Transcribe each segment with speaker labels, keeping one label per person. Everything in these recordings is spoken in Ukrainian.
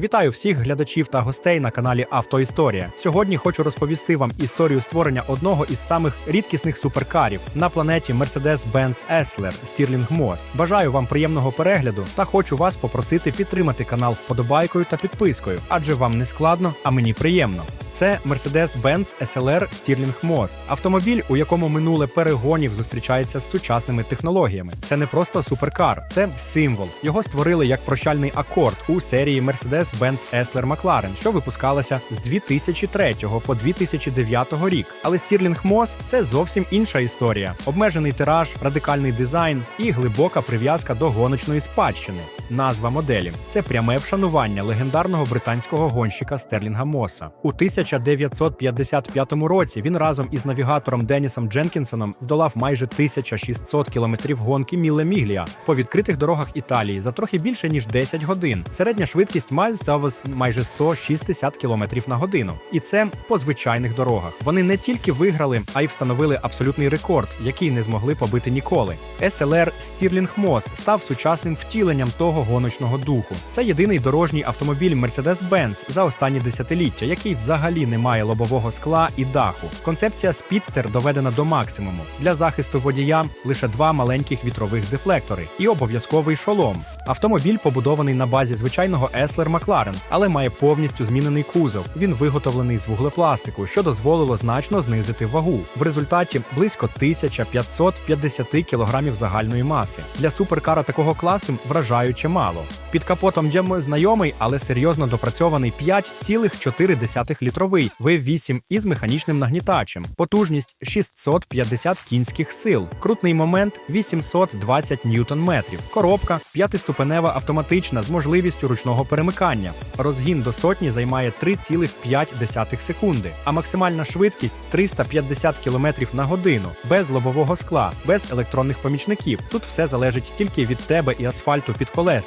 Speaker 1: Вітаю всіх глядачів та гостей на каналі Автоісторія. Сьогодні хочу розповісти вам історію створення одного із самих рідкісних суперкарів на планеті Mercedes-Benz Esler Stirling Moss. Бажаю вам приємного перегляду та хочу вас попросити підтримати канал вподобайкою та підпискою, адже вам не складно, а мені приємно. Це Mercedes-Benz SLR Stirling Moss – автомобіль, у якому минуле перегонів зустрічається з сучасними технологіями. Це не просто суперкар, це символ. Його створили як прощальний акорд у серії Mercedes-Benz Esler McLaren, що випускалася з 2003 по 2009 рік. Але Stirling Moss – це зовсім інша історія: обмежений тираж, радикальний дизайн і глибока прив'язка до гоночної спадщини. Назва моделі це пряме вшанування легендарного британського гонщика Стерлінга Моса. У 1955 році він разом із навігатором Денісом Дженкінсоном здолав майже 1600 кілометрів гонки Міле Міглія по відкритих дорогах Італії за трохи більше ніж 10 годин. Середня швидкість ставила майже 160 кілометрів на годину. І це по звичайних дорогах. Вони не тільки виграли, а й встановили абсолютний рекорд, який не змогли побити ніколи. SLR Stirling Moss став сучасним втіленням того гоночного духу. Це єдиний дорожній автомобіль Mercedes-Benz за останні десятиліття, який взагалі не має лобового скла і даху. Концепція Speedster доведена до максимуму. Для захисту водія лише два маленьких вітрових дефлектори і обов'язковий шолом. Автомобіль побудований на базі звичайного Esler McLaren, але має повністю змінений кузов. Він виготовлений з вуглепластику, що дозволило значно знизити вагу. В результаті близько 1550 кілограмів загальної маси. Для суперкара такого класу вражаюче мало. Під капотом Джем знайомий, але серйозно допрацьований 5,4 літровий V8 із механічним нагнітачем, потужність 650 кінських сил, крутний момент 820 ньютон-метрів, коробка п'ятиступенева автоматична з можливістю ручного перемикання. Розгін до сотні займає 3,5 секунди, а максимальна швидкість 350 км на годину, без лобового скла, без електронних помічників. Тут все залежить тільки від тебе і асфальту під колесами.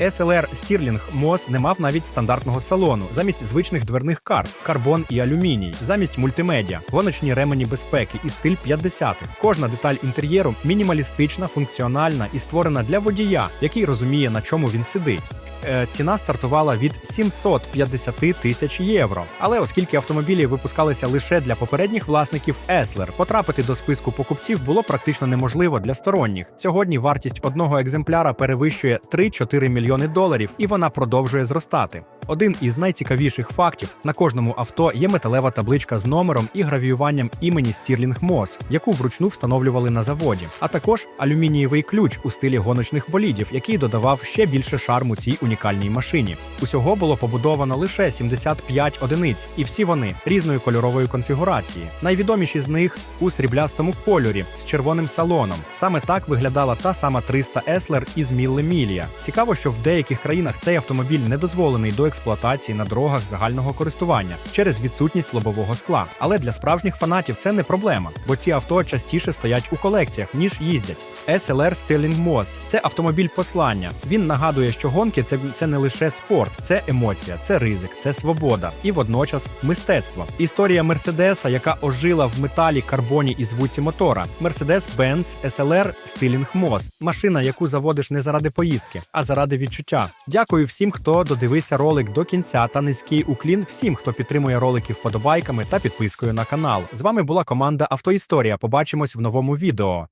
Speaker 1: SLR Stirling Moss не мав навіть стандартного салону, замість звичних дверних карт, карбон і алюміній, замість мультимедіа, гоночні ремені безпеки і стиль 50-х. Кожна деталь інтер'єру мінімалістична, функціональна і створена для водія, який розуміє, на чому він сидить. Е, Ціна стартувала від 750 тисяч євро. Але оскільки автомобілі випускалися лише для попередніх власників Esler, потрапити до списку покупців було практично неможливо для сторонніх. Сьогодні вартість одного екземпляра перевищує 3-4 мільйони доларів, і вона продовжує зростати. Один із найцікавіших фактів: на кожному авто є металева табличка з номером і гравіюванням імені Stirling Moss, яку вручну встановлювали на заводі, а також алюмінієвий ключ у стилі гоночних болідів, який додавав ще більше шарму цій унікальній машині. Усього було побудовано лише 75 одиниць, і всі вони різної кольорової конфігурації. Найвідоміші з них у сріблястому кольорі з червоним салоном. Саме так виглядала та сама 300 Еслер із Мілле Мілія. Цікаво, що в деяких країнах цей автомобіль не дозволений до експлуатації на дорогах загального користування через відсутність лобового скла. Але для справжніх фанатів це не проблема, бо ці авто частіше стоять у колекціях ніж їздять. SLR Stirling Moss – це автомобіль послання. Він нагадує, що гонки це, це не лише спорт, це емоція, це ризик, це свобода і водночас мистецтво. Історія Мерседеса, яка ожила в металі, карбоні і звуці мотора. Mercedes-Benz SLR Stirling Moss – машина, яку заводиш не заради поїздки, а заради відчуття. Дякую всім, хто додивився ролик до кінця, та низький уклін всім, хто підтримує ролики вподобайками та підпискою на канал. З вами була команда Автоісторія. Побачимось в новому відео.